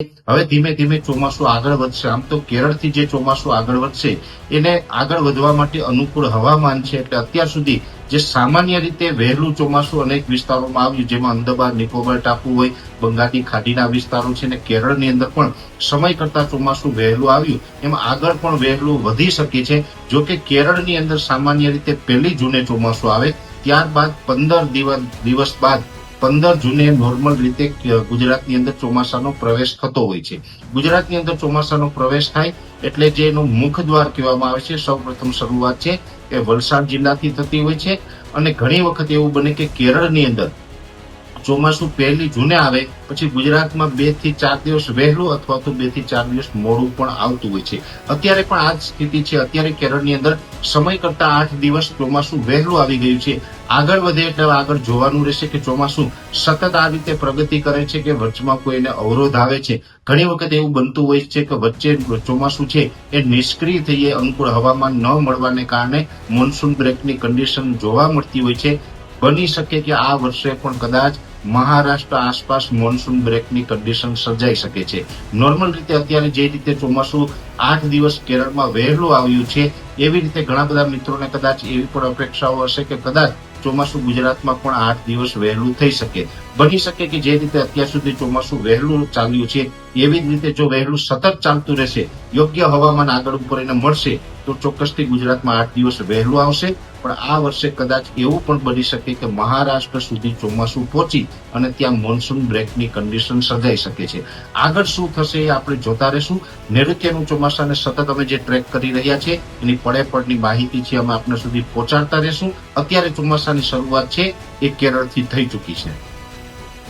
હવે ધીમે ધીમે ચોમાસું આગળ વધશે. આમ તો કેરળથી જે ચોમાસું આગળ વધશે, એને આગળ વધવા માટે અનુકૂળ હવામાન છે. એટલે અત્યાર સુધી જે સામાન્ય રીતે વહેલું ચોમાસું અનેક વિસ્તારોમાં આવ્યું, જેમાં અંદમાન નિકોબાર, ટાપુ હોય બંગાળની ખાડીના વિસ્તારો છે અને કેરળની અંદર પણ સમય કરતા ચોમાસું વહેલું આવ્યું. એમાં આગળ પણ વહેલું વધી શકે છે. જો કે કેરળની અંદર સામાન્ય રીતે પહેલી જૂને ચોમાસું આવે, ત્યારબાદ પંદર દિવસ દિવસ બાદ પંદર જૂને નોર્મલ રીતે ગુજરાતની અંદર ચોમાસાનો પ્રવેશ થતો હોય છે. ગુજરાતની અંદર ચોમાસાનો પ્રવેશ થાય એટલે જે એનું મુખ દ્વાર કહેવામાં આવે છે સૌ પ્રથમ શરૂઆત છે એ વલસાડ જિલ્લાથી થતી હોય છે. અને ઘણી વખત એવું બને કે કેરળની અંદર ચોમાસું પહેલી જૂને આવે, પછી ગુજરાતમાં બેથી ચાર દિવસ વહેલું અથવા તો બેથી ચાર દિવસ મોડું પણ આવતું હોય છે. અત્યારે પણ આ જ સ્થિતિ છે. અત્યારે કેરળની અંદર સમય કરતા આઠ દિવસ ચોમાસું વહેલું આવી ગયું છે. આગળ વધે એટલે આગળ જોવાનું રહેશે કે ચોમાસું સતત આ રીતે પ્રગતિ કરે છે કે વચમાં કોઈને અવરોધ આવે છે. ઘણી વખત એવું બનતું હોય છે કે વચ્ચે ચોમાસું છે એ નિષ્ક્રિય થઈએ, અનુકૂળ હવામાન ન મળવાને કારણે મોન્સૂન બ્રેકની કન્ડિશન જોવા મળતી હોય છે. બની શકે કે આ વર્ષે પણ કદાચ મહારાષ્ટ્ર આસપાસ મોન્સૂન બ્રેકની કન્ડિશન સર્જાઈ શકે છે. નોર્મલ રીતે અત્યારે જે રીતે ચોમાસું આઠ દિવસ કેરળમાં વહેલું આવ્યું છે, એવી રીતે ઘણા બધા મિત્રોને કદાચ એવી પણ અપેક્ષાઓ હશે કે કદાચ ચોમાસું ગુજરાતમાં પણ આઠ દિવસ વહેલું થઈ શકે. બની શકે કે જે રીતે અત્યાર સુધી ચોમાસું વહેલું ચાલ્યું છે, એવી જ રીતે જો વહેલું સતત ચાલતું રહેશે, યોગ્ય હવામાન આગળ ઉપર એને મળશે, તો ચોક્કસથી ગુજરાતમાં આઠ દિવસ વહેલું આવશે. પણ આ વર્ષે કદાચ એવું પણ બની શકે કે મહારાષ્ટ્ર સુધી ચોમાસું પહોંચી અને ત્યાં મોન્સૂન બ્રેકની કન્ડિશન સર્જાઈ શકે છે. આગળ શું થશે એ આપણે જોતા રહેશું. નૈઋત્યનું ચોમાસાને સતત અમે જે ટ્રેક કરી રહ્યા છે, એની પડે પડની માહિતી છે, અમે આપને સુધી પહોંચાડતા રહેશું. અત્યારે ચોમાસાની શરૂઆત છે એ કેરળથી થઈ ચૂકી છે.